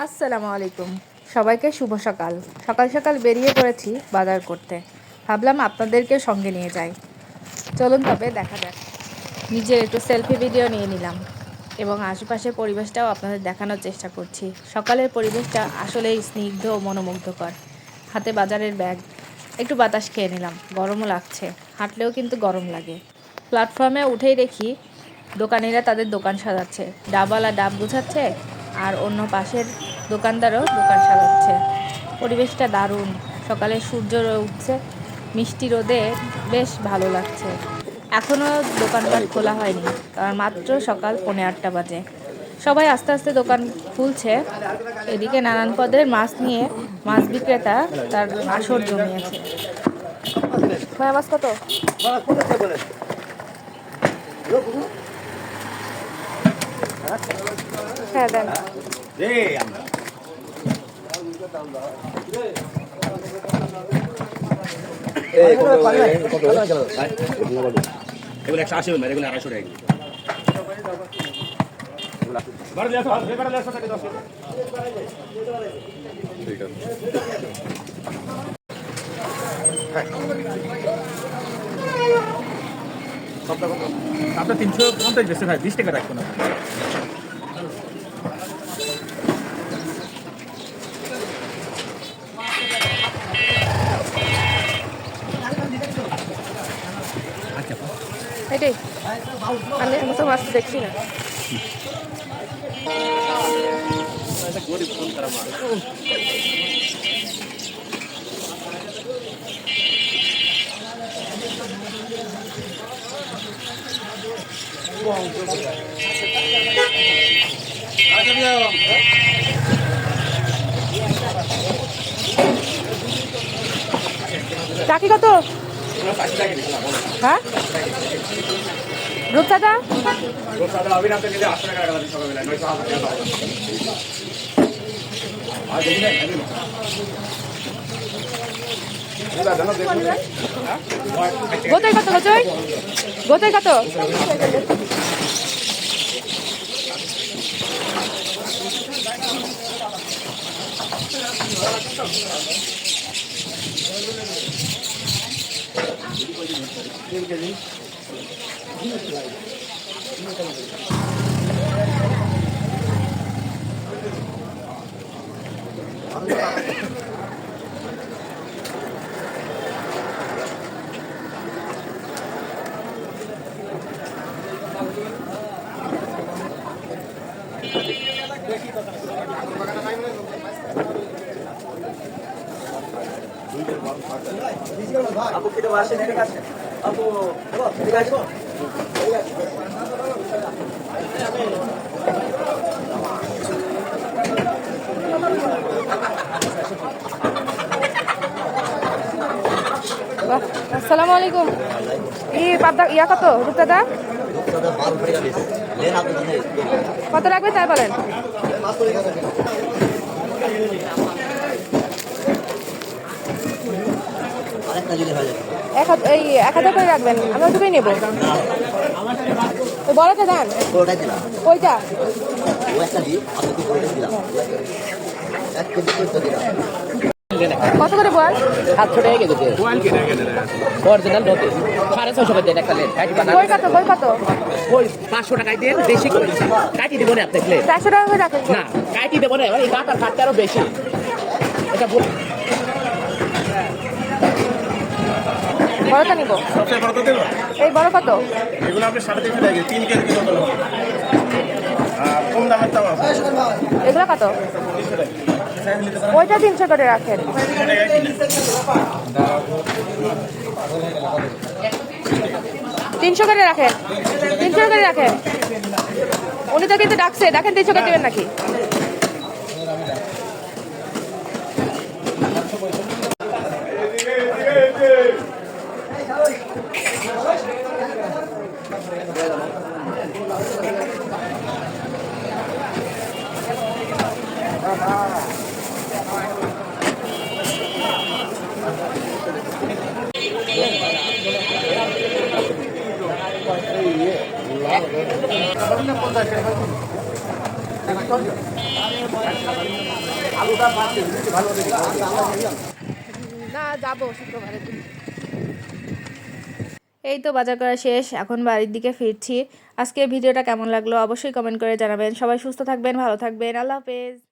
আসসালামু আলাইকুম। সবাইকে শুভ সকাল। সকাল সকাল বেরিয়ে পড়েছি বাজার করতে। ভাবলাম আপনাদেরকে সঙ্গে নিয়ে যাই। চলুন তবে দেখা যাক। নিজের একটু সেলফি ভিডিও নিয়ে নিলাম এবং আশেপাশের পরিবেশটাও আপনাদের দেখানোর চেষ্টা করছি। সকালের পরিবেশটা আসলেই স্নিগ্ধ ও মনোমুগ্ধকর। হাতে বাজারের ব্যাগ। একটু বাতাস খেয়ে নিলাম। গরমও লাগছে। হাঁটলেও কিন্তু গরম লাগে। প্ল্যাটফর্মে উঠেই দেখি দোকানিরা তাদের দোকান সাজাচ্ছে। ডাবওয়ালা ডাব গুছাচ্ছে। আর অন্য পাশের দোকানদারও দোকান সাজাচ্ছে। পরিবেশটা দারুণ। সকালে সূর্য উঠছে, মিষ্টি রোদে বেশ ভালো লাগছে। এখনও দোকানপাট খোলা হয়নি, কারণ মাত্র সকাল পৌনে আটটা বাজে। সবাই আস্তে আস্তে দোকান খুলছে। এদিকে নানান পদের মাছ নিয়ে মাছ বিক্রেতা তার আসর জমিয়েছে। কত? হ্যাঁ দেন। এগুলো একশো আশি হবে এগুলো আড়াইশো টাকা আপনার তিনশো পঞ্চাশ বেশি ভাই বিশ টাকা রাখব না। এটাই। আমি আমি তো মাছ দেখছি না। টাকি কত? হ্যাঁ? রূপচাঁদা গোতাই কত গোতাই গোতাই কত? Gracias. আসসালামু আলাইকুম। ই পাবদা ইয়া কত রূপচাঁদা কত লাগবে তাই বলেন? এক এই এক হাজার করে রাখবেন আমরা দুটোই নেব। তো বড়টা দেন। ওইটা কত করে বল? সাতশো টাকা কেজি। অরিজিনাল সাড়ে ছশো করে দেন একটা লেট কাটি বানান। বই কত বই কত? ওই পাঁচশো টাকায় দেন বেশি করে। কাটি দেবো না আপনাকে চারশো টাকা করে রাখেন। না কাটি দেবো না এই কাটার খাটটা আরও বেশি। এটা বল বড়টা নিবো। এই বড় কত? এগুলো আপনি সাড়ে তিনশো টাকা তিন কেজি কিলো কম দামের তাও আছে। এগুলো কত? ওইটা তিনশো করে রাখেন। তিনশো করে রাখেন। তিনশো করে রাখেন। উনি তো কিন্তু ডাকছে দেখেন তিনশো করে দেবেন নাকি? এই তো বাজার করা শেষ, এখন বাড়ির দিকে ফিরছি। আজকে ভিডিওটা কেমন লাগল অবশ্যই কমেন্ট করে জানাবেন। সবাই সুস্থ থাকবেন, ভালো থাকবেন। আল্লাহ হাফেজ।